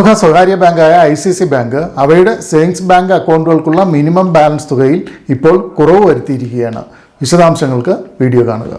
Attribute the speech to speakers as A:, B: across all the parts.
A: പ്രമുഖ സ്വകാര്യ ബാങ്കായ ഐ സി സി ബാങ്ക് അവയുടെ സേവിങ്സ് ബാങ്ക് അക്കൗണ്ടുകൾക്കുള്ള മിനിമം ബാലൻസ് തുകയിൽ ഇപ്പോൾ കുറവ് വരുത്തിയിരിക്കുകയാണ്. വിശദാംശങ്ങൾക്ക് വീഡിയോ കാണുക.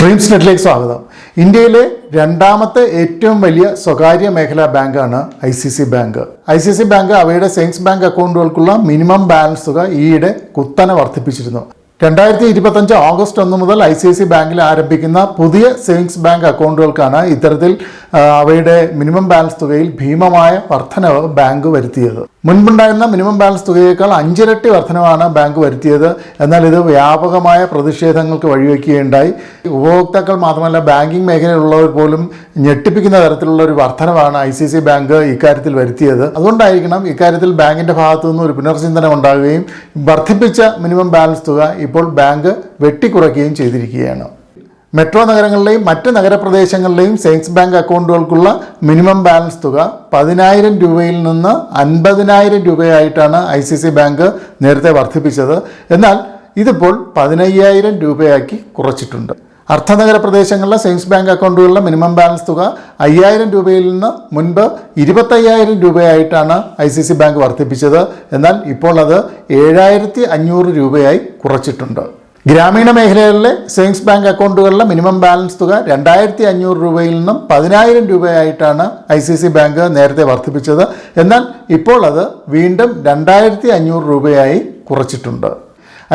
A: ഡ്രീംസ് നെറ്റിലേക്ക് സ്വാഗതം. ഇന്ത്യയിലെ രണ്ടാമത്തെ ഏറ്റവും വലിയ സ്വകാര്യ മേഖലാ ബാങ്കാണ് I C C bank. I C C bank അവയുടെ സേവിങ്സ് ബാങ്ക് അക്കൗണ്ടുകൾക്കുള്ള മിനിമം ബാലൻസ് തുക ഈയിടെ കുത്തനെ വർദ്ധിപ്പിച്ചിരുന്നു. രണ്ടായിരത്തി ഇരുപത്തഞ്ച് ഓഗസ്റ്റ് ഒന്ന് മുതൽ ഐ സി ഐ സി ബാങ്കിൽ ആരംഭിക്കുന്ന പുതിയ സേവിങ്സ് ബാങ്ക് അക്കൗണ്ടുകൾക്കാണ് ഇത്തരത്തിൽ അവയുടെ മിനിമം ബാലൻസ് തുകയിൽ ഭീമമായ വർധനവ് ബാങ്ക് വരുത്തിയത്. മുൻപുണ്ടായിരുന്ന മിനിമം ബാലൻസ് തുകയേക്കാൾ അഞ്ചിരട്ടി വർധനവാണ് ബാങ്ക് വരുത്തിയത്. എന്നാൽ ഇത് വ്യാപകമായ പ്രതിഷേധങ്ങൾക്ക് വഴിവെക്കുകയുണ്ടായി. ഉപഭോക്താക്കൾ മാത്രമല്ല ബാങ്കിംഗ് മേഖലയിലുള്ളവർ പോലും ഞെട്ടിപ്പിക്കുന്ന തരത്തിലുള്ള ഒരു വർധനവാണ് ഐ സി സി ബാങ്ക് ഇക്കാര്യത്തിൽ വരുത്തിയത്. അതുകൊണ്ടായിരിക്കണം ഇക്കാര്യത്തിൽ ബാങ്കിന്റെ ഭാഗത്തു നിന്ന് ഒരു പുനർചിന്തനം ഉണ്ടാകുകയും വർദ്ധിപ്പിച്ച മിനിമം ബാലൻസ് തുക ഇപ്പോൾ ബാങ്ക് വെട്ടിക്കുറയ്ക്കുകയും ചെയ്തിരിക്കുകയാണ്. മെട്രോ നഗരങ്ങളിലെയും മറ്റ് നഗരപ്രദേശങ്ങളിലെയും സേവിങ്സ് ബാങ്ക് അക്കൗണ്ടുകൾക്കുള്ള മിനിമം ബാലൻസ് തുക പതിനായിരം രൂപയിൽ നിന്ന് അൻപതിനായിരം രൂപയായിട്ടാണ് ഐ സി സി ബാങ്ക് നേരത്തെ വർദ്ധിപ്പിച്ചത്. എന്നാൽ ഇതിപ്പോൾ പതിനയ്യായിരം രൂപയാക്കി കുറച്ചിട്ടുണ്ട്. അർദ്ധനഗര പ്രദേശങ്ങളിലെ സേവിങ്സ് ബാങ്ക് അക്കൗണ്ടുകളിലെ മിനിമം ബാലൻസ് തുക അയ്യായിരം രൂപയിൽ നിന്ന് മുൻപ് ഇരുപത്തയ്യായിരം രൂപയായിട്ടാണ് ഐ സി സി ബാങ്ക് വർദ്ധിപ്പിച്ചത്. എന്നാൽ ഇപ്പോൾ അത് ഏഴായിരത്തി അഞ്ഞൂറ് രൂപയായി കുറച്ചിട്ടുണ്ട്. ഗ്രാമീണ മേഖലകളിലെ സേവിങ്സ് ബാങ്ക് അക്കൗണ്ടുകളിലെ മിനിമം ബാലൻസ് തുക രണ്ടായിരത്തി അഞ്ഞൂറ് രൂപയിൽ നിന്നും പതിനായിരം രൂപയായിട്ടാണ് ഐ സി സി ബാങ്ക് നേരത്തെ വർദ്ധിപ്പിച്ചത്. എന്നാൽ ഇപ്പോൾ അത് വീണ്ടും രണ്ടായിരത്തി അഞ്ഞൂറ് രൂപയായി കുറച്ചിട്ടുണ്ട്.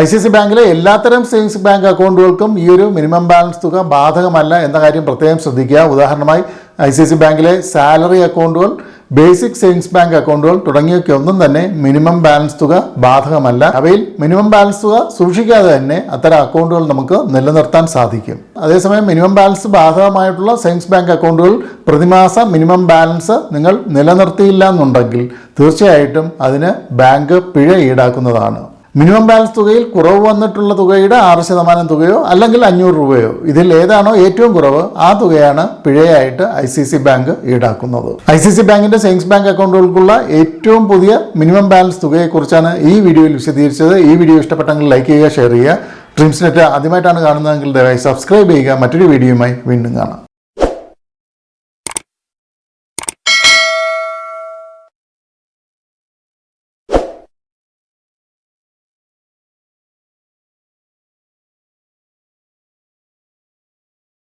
A: ഐ സി സി ബാങ്കിലെ എല്ലാത്തരം സേവിങ്സ് ബാങ്ക് അക്കൗണ്ടുകൾക്കും ഈ ഒരു മിനിമം ബാലൻസ് തുക ബാധകമല്ല എന്ന കാര്യം പ്രത്യേകം ശ്രദ്ധിക്കുക. ഉദാഹരണമായി ഐ സി സി ബാങ്കിലെ സാലറി അക്കൗണ്ടുകൾ ബേസിക് സേവിങ്സ് ബാങ്ക് അക്കൗണ്ടുകൾ തുടങ്ങിയൊക്കെ തന്നെ മിനിമം ബാലൻസ് തുക ബാധകമല്ല. അവയിൽ മിനിമം ബാലൻസ് തുക സൂക്ഷിക്കാതെ തന്നെ അത്തരം അക്കൗണ്ടുകൾ നമുക്ക് നിലനിർത്താൻ സാധിക്കും. അതേസമയം മിനിമം ബാലൻസ് ബാധകമായിട്ടുള്ള സേവിങ്സ് ബാങ്ക് അക്കൗണ്ടുകൾ പ്രതിമാസ മിനിമം ബാലൻസ് നിങ്ങൾ നിലനിർത്തിയില്ല എന്നുണ്ടെങ്കിൽ തീർച്ചയായിട്ടും അതിന് ബാങ്ക് പിഴ ഈടാക്കുന്നതാണ്. മിനിമം ബാലൻസ് തുകയിൽ കുറവ് വന്നിട്ടുള്ള തുകയുടെ ആറ് ശതമാനം തുകയോ അല്ലെങ്കിൽ അഞ്ഞൂറ് രൂപയോ. ഇതിൽ ഏതാണോ ഏറ്റവും കുറവ് ആ തുകയാണ് പിഴയായിട്ട് ഐ സി സി ബാങ്ക് ഈടാക്കുന്നത്. ഐ സി സി ബാങ്കിന്റെ സേവിങ്സ് ബാങ്ക് അക്കൗണ്ടുകൾക്കുള്ള ഏറ്റവും പുതിയ മിനിമം ബാലൻസ് തുകയെക്കുറിച്ചാണ് ഈ വീഡിയോയിൽ വിശദീകരിച്ചത്. ഈ വീഡിയോ ഇഷ്ടപ്പെട്ടെങ്കിൽ ലൈക്ക് ചെയ്യുക ഷെയർ ചെയ്യുക. ഡ്രീംസ് നെറ്റ് ആദ്യമായിട്ടാണ് കാണുന്നതെങ്കിൽ ദയവായി സബ്സ്ക്രൈബ് ചെയ്യുക. മറ്റൊരു വീഡിയോയുമായി വീണ്ടും കാണാം.